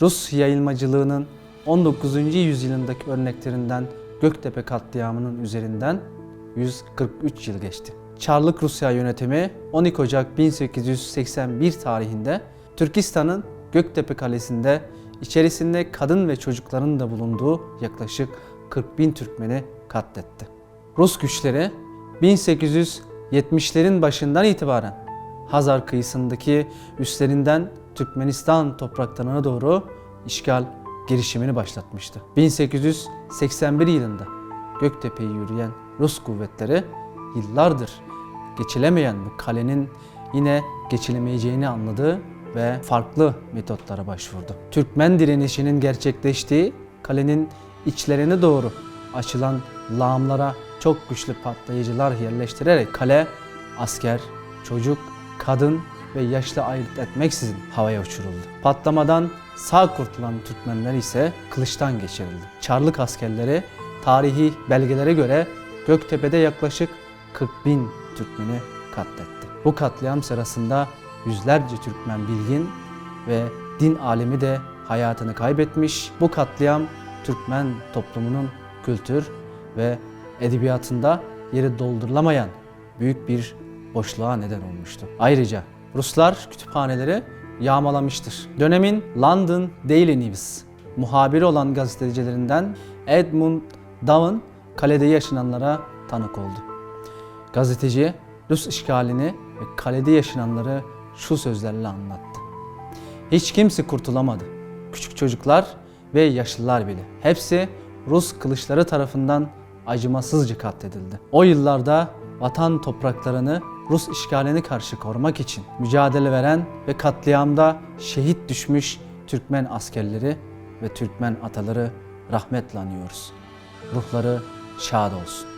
Rus yayılmacılığının 19. yüzyılındaki örneklerinden Göktepe katliamının üzerinden 143 yıl geçti. Çarlık Rusya yönetimi 12 Ocak 1881 tarihinde Türkistan'ın Göktepe Kalesi'nde içerisinde kadın ve çocukların da bulunduğu yaklaşık 40 bin Türkmeni katletti. Rus güçleri 1870'lerin başından itibaren Hazar kıyısındaki üstlerinden Türkmenistan topraklarına doğru işgal girişimini başlatmıştı. 1881 yılında Göktepe'yi yürüyen Rus kuvvetleri yıllardır geçilemeyen bu kalenin yine geçilemeyeceğini anladı ve farklı metotlara başvurdu. Türkmen direnişinin gerçekleştiği kalenin içlerine doğru açılan lağımlara çok güçlü patlayıcılar yerleştirerek kale asker, çocuk, kadın ve yaşlı ayırt etmeksizin havaya uçuruldu. Patlamadan sağ kurtulan Türkmenler ise kılıçtan geçirildi. Çarlık askerleri tarihi belgelere göre Göktepe'de yaklaşık 40 bin Türkmeni katletti. Bu katliam sırasında yüzlerce Türkmen bilgin ve din alemi de hayatını kaybetmiş. Bu katliam Türkmen toplumunun kültür ve edebiyatında yeri doldurulamayan büyük bir boşluğa neden olmuştu. Ayrıca Ruslar kütüphaneleri yağmalamıştır. Dönemin London Daily News muhabiri olan gazetecilerinden Edmund Dowen kalede yaşananlara tanık oldu. Gazeteci Rus işgalini ve kalede yaşananları şu sözlerle anlattı. Hiç kimse kurtulamadı. Küçük çocuklar ve yaşlılar bile. Hepsi Rus kılıçları tarafından acımasızca katledildi. O yıllarda vatan topraklarını Rus işgaline karşı korumak için mücadele veren ve katliamda şehit düşmüş Türkmen askerleri ve Türkmen ataları rahmetle anıyoruz. Ruhları şad olsun.